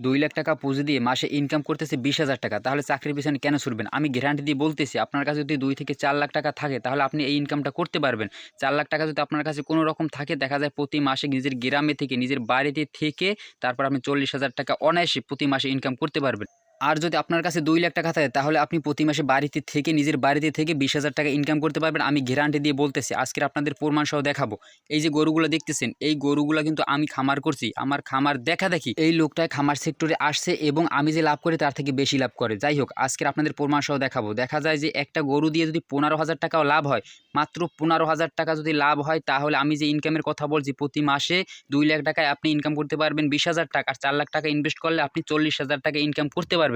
দুই লাখ টাকা পুঁজি দিয়ে মাসে ইনকাম করতেছে বিশ হাজার টাকা। তাহলে চাকরির পিছনে কেন ছুটবেন? আমি গ্যারান্টি দিয়ে বলতেছি, আপনার কাছে যদি দুই থেকে চার লাখ টাকা থাকে, তাহলে আপনি এই ইনকামটা করতে পারবেন। চার লাখ টাকা যদি আপনার কাছে কোনো রকম থাকে, দেখা যায় প্রতি মাসে নিজের গ্রামে থেকে, নিজের বাড়িতে থেকে, তারপর আপনি চল্লিশ হাজার টাকা অনায়াসে প্রতি মাসে ইনকাম করতে পারবেন। আর যদি আপনার কাছে দুই লাখ টাকা থাকে, তাহলে আপনি প্রতি মাসে বাড়িতে থেকে, নিজের বাড়িতে থেকে বিশ হাজার টাকা ইনকাম করতে পারবেন। আমি গ্যারান্টি দিয়ে বলতেছি, আজকের আপনাদের প্রমাণ সহ দেখাবো। এই যে গরুগুলো দেখতেছেন, এই গরুগুলো কিন্তু আমি খামার করছি। আমার খামার দেখা দেখি, এই লোকটায় খামার সেক্টরে আসছে এবং আমি যে লাভ করি, তার থেকে বেশি লাভ করে। যাই হোক, আজকের আপনাদের প্রমাণ সহ দেখাবো। দেখা যায় যে একটা গরু দিয়ে যদি পনেরো হাজার টাকাও লাভ হয়, মাত্র পনেরো হাজার টাকা যদি লাভ হয়, তাহলে আমি যে ইনকামের কথা বলছি, প্রতি মাসে দুই লাখ টাকায় আপনি ইনকাম করতে পারবেন বিশ হাজার টাকা। আর চার লাখ টাকা ইনভেস্ট করলে আপনি চল্লিশ হাজার টাকা ইনকাম করতে পারবেন।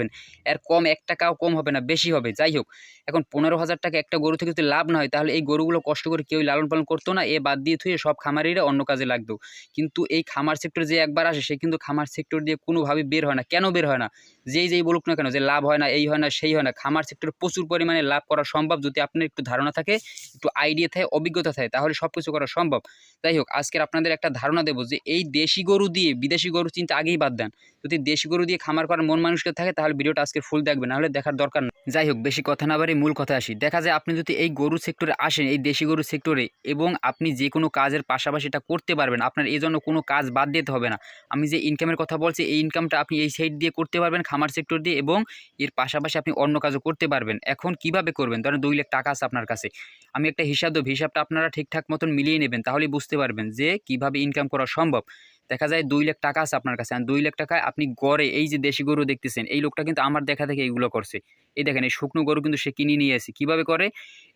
এর কম এক টাকাও কম হবে না, বেশি হবে। যাই হোক, এখন পনেরো হাজার টাকা একটা গরু থেকে যদি লাভ না হয়, তাহলে এই গরুগুলো কষ্ট করে কেউ লালন পালন করতো না, এ বাদ দিয়ে থুয়ে সব খামারিরা অন্য কাজে লাগতো। কিন্তু এই খামার সেক্টর যে একবার আসে, সে কিন্তু খামার সেক্টর দিয়ে কোনোভাবে বের হয় না। কেন বের হয় না? যেই যেই বলুক না কেন, যে লাভ হয় না, এই হয় না, সেই হয় না। খামার সেক্টরে প্রচুর পরিমাণে লাভ করা সম্ভব। যদি আপনার একটু ধারণা থাকে, একটু আইডিয়া থাকে, অভিজ্ঞতা থাকে, তাহলে সব কিছু করা সম্ভব। যাই হোক, আজকের আপনাদের একটা ধারণা দেবো যে, এই দেশি গরু দিয়ে, বিদেশি গরু চিন্তা আগেই বাদ দেন। যদি দেশি গরু দিয়ে খামার করার মন মানুষকে থাকে, তাহলে ভিডিওটা আজকে ফুল দেখবেন, নাহলে দেখার দরকার নেই যাই হোক, বেশি কথা না বাড়ি, মূল কথা আসি। দেখা যায় আপনি যদি এই গরু সেক্টরে আসেন, এই দেশি গরু সেক্টরে এবং আপনি যে কোনো কাজের পাশাপাশি এটা করতে পারবেন, আপনার এই জন্য কোনো কাজ বাদ দিতে হবে না। আমি যে ইনকামের কথা বলছি, এই ইনকামটা আপনি এই সাইড দিয়ে করতে পারবেন, খামার সেক্টর দিয়ে, এবং এর পাশাপাশি আপনি অন্য কাজও করতে পারবেন। এখন কীভাবে করবেন? ধরেন দুই লাখ টাকা আছে আপনার কাছে। আমি একটা হিসাব দেবো হিসাবটা আপনারা ঠিকঠাক মতন মিলিয়ে নেবেন, তাহলেই বুঝতে পারবেন যে কীভাবে ইনকাম করা সম্ভব। দেখা যায় দুই লাখ টাকা আছে আপনার কাছে। আর দুই লাখ টাকায় আপনি গড়ে এই যে দেশি গরু দেখতেছেন, এই লোকটা কিন্তু আমার দেখা দেখে এইগুলো করছে। এই দেখেন, এই শুকনো গরু কিন্তু সে কিনে নিয়ে আসে। কীভাবে করে?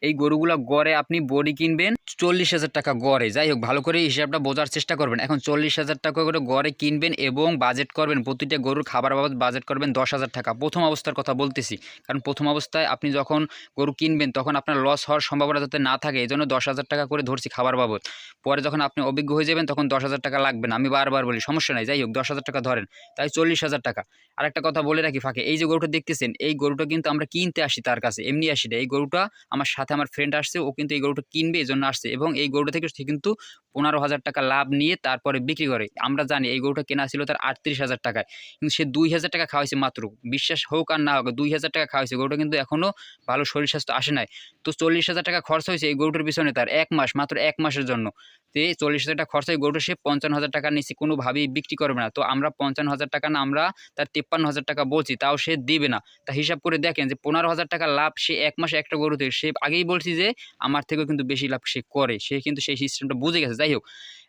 এই গরুগুলো গড়ে আপনি বডি কিনবেন, চল্লিশ হাজার টাকা গড়ে। যাই হোক, ভালো করে হিসাবটা বোঝার চেষ্টা করবেন। এখন চল্লিশ হাজার টাকা করে গড়ে কিনবেন এবং বাজেট করবেন, প্রতিটা গরুর খাবার বাবদ বাজেট করবেন দশ হাজার টাকা। প্রথম অবস্থার কথা বলতেছি। কারণ প্রথম অবস্থায় আপনি যখন গরু কিনবেন, তখন আপনার লস হওয়ার সম্ভাবনা যাতে না থাকে এই জন্য দশ হাজার টাকা করে ধরছি খাবার বাবদ। পরে যখন আপনি অভিজ্ঞ হয়ে যাবেন, তখন দশ হাজার টাকা লাগবে না। আমি বারবার বলি, সমস্যা নাই, যাই হোক, দশ হাজার টাকা ধরেন, তাই চল্লিশ হাজার টাকা। আর একটা কথা বলে রাখি ফাঁকে, এই যে গরুটা দেখতেছেন, এই গরুটা কিন্তু আমরা কিনতে আসি তার কাছে, এমনি আসি না। এই গরুটা আমার সাথে আমার ফ্রেন্ড আসছে, ও কিন্তু এই গরুটা কিনবে এই জন্য আসছে এবং এই গরুটা থেকে সে কিন্তু পনেরো হাজার টাকা লাভ নিয়ে তারপরে বিক্রি করে। আমরা জানি এই গরুটা কেনা ছিল তার আটত্রিশ হাজার টাকায়, কিন্তু সে দুই হাজার টাকা খাওয়াইছে মাত্র। বিশ্বাস হোক আর না হোক, দুই হাজার টাকা খাওয়াইছে, গরুটা কিন্তু এখনও ভালো শরীর স্বাস্থ্য আসে নাই। তো চল্লিশ হাজার টাকা খরচ হয়েছে এই গরুটার পিছনে তার, এক মাস, মাত্র এক মাসের জন্য। তো এই চল্লিশ হাজার টাকা খরচ হয় গরুটা সে পঞ্চান্ন হাজার টাকা নিচে কোনোভাবেই বিক্রি করবে না। তো আমরা পঞ্চান্ন হাজার টাকা না, আমরা তার তিপ্পান্ন হাজার টাকা বলছি, তাও সে দিবে না। তা হিসাব করে দেখেন যে পনেরো হাজার টাকা লাভ সে এক মাসে একটা গরু থেকে, সে আগেই বলছি যে আমার থেকেও কিন্তু বেশি লাভ সে করে। সে কিন্তু সেই সিস্টেমটা বুঝে গেছে। যাই হোক,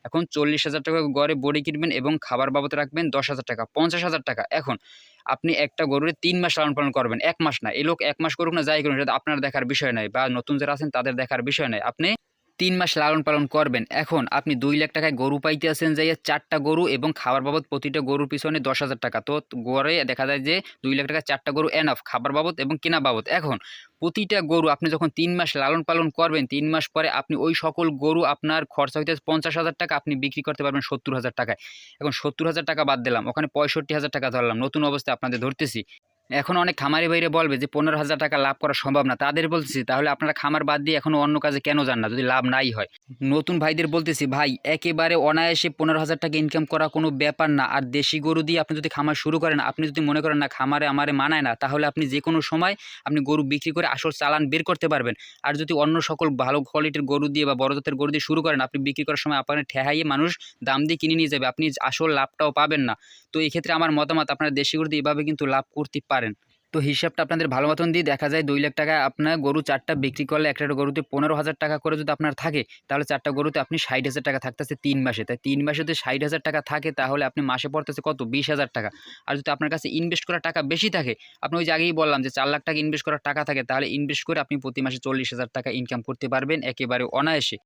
এখন চল্লিশ হাজার টাকা গড়ে বড়ি কিনবেন এবং খাবার বাবদ রাখবেন দশ হাজার টাকা, পঞ্চাশ হাজার টাকা। এখন আপনি একটা গরুর তিন মাস লালন পালন করবেন, এক মাস না। এই লোক এক মাস করুক না, যাই করুন সেটা আপনার দেখার বিষয় নয় বা নতুন যারা আছেন তাদের দেখার বিষয় নয় আপনি তিন মাস লালন পালন করবেন। এখন আপনি দুই লাখ টাকায় গরু পাইতে আছেন যাইয়া চারটা গরু এবং খাবার বাবদ প্রতিটা গরুর পিছনে দশ হাজার টাকা। তো গড়ে দেখা যায় যে, দুই লাখ টাকা চারটা গরু এনাফ খাবার বাবদ এবং কেনা বাবদ। এখন প্রতিটা গরু আপনি যখন তিন মাস লালন পালন করবেন, তিন মাস পরে আপনি ওই সকল গরু আপনার খরচা হইতে পঞ্চাশ হাজার টাকা, আপনি বিক্রি করতে পারবেন সত্তর হাজার টাকায়। এখন সত্তর হাজার টাকা বাদ দিলাম, ওখানে পঁয়ষট্টি হাজার টাকা ধরলাম, নতুন অবস্থায় আপনাদের ধরতেছি। এখন অনেক খামারি বাইরে বলবে যে, পনেরো হাজার টাকা লাভ করা সম্ভব না। তাদের বলতেছি, তাহলে আপনারা খামার বাদ দিয়ে এখন অন্য কাজে কেন যান না? যদি লাভ নাই হয়। নতুন ভাইদের বলতেছি, ভাই, একেবারে অনায়াসে পনেরো হাজার টাকা ইনকাম করা কোনো ব্যাপার না। আর দেশি গরু দিয়ে আপনি যদি খামার শুরু করেন, আপনি যদি মনে করেন না খামারে আমারে মানায় না, তাহলে আপনি যে কোনো সময় আপনি গরু বিক্রি করে আসল চালান বের করতে পারবেন। আর যদি অন্য সকল ভালো কোয়ালিটির গরু দিয়ে বা বড় জাতের গরু দিয়ে শুরু করেন, আপনি বিক্রি করার সময় আপনার ঠেহাইয়ে মানুষ দাম দিয়ে কিনে নিয়ে যাবে। আপনি আসল লাভটাও পাবেন না। তো এই ক্ষেত্রে আমার মতামত, আপনারা দেশি গরু দিয়ে এভাবে কিন্তু লাভ করতে পারেন। তো হিসাবটা আপনাদের ভালো মতন দিয়ে দেখা যায় দুই লাখ টাকা আপনার গরু চারটা বিক্রি করলে একটা গরুতে পনেরো হাজার টাকা করে যদি আপনার থাকে, তাহলে চারটা গরুতে আপনি ষাট হাজার টাকা থাকতেছে তিন মাসে। তাই তিন মাসে যদি ষাট হাজার টাকা থাকে, তাহলে আপনি মাসে পড়তেছে কত? বিশ হাজার টাকা। আর যদি আপনার কাছে ইনভেস্ট করার টাকা বেশি থাকে, আপনি ওই যে আগেই বললাম যে চার লাখ টাকা ইনভেস্ট করার টাকা থাকে, তাহলে ইনভেস্ট করে আপনি প্রতি মাসে চল্লিশ হাজার টাকা ইনকাম করতে পারবেন, একেবারে অনায়াসে।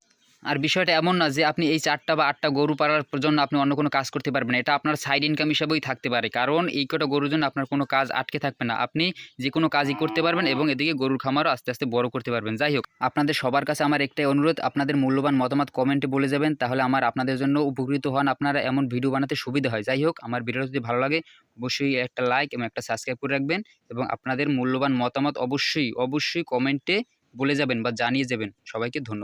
আর বিষয়টা এমন না যে আপনি এই চারটা বা আটটা গরু পালার জন্য আপনি অন্য কোনো কাজ করতে পারবেন এটা আপনার সাইড ইনকাম হিসাবেই থাকতে পারে। কারণ এই কটা গরুর জন্য আপনার কোনো কাজ আটকে থাকবে না। আপনি যে কোনো কাজই করতে পারবেন এবং এদিকে গরুর খামারও আস্তে আস্তে বড় করতে পারবেন। যাই হোক, আপনাদের সবার কাছে আমার একটাই অনুরোধ, আপনাদের মূল্যবান মতামত কমেন্টে বলে যাবেন। তাহলে আমার আপনাদের জন্য উপকৃত হন আপনারা। এমন ভিডিও বানাতে সুবিধা হয়। যাই হোক, আমার ভিডিওটা যদি ভালো লাগে, অবশ্যই একটা লাইক এবং একটা সাবস্ক্রাইব করে রাখবেন এবং আপনাদের মূল্যবান মতামত অবশ্যই অবশ্যই কমেন্টে বলে যাবেন বা জানিয়ে যাবেন। সবাইকে ধন্যবাদ।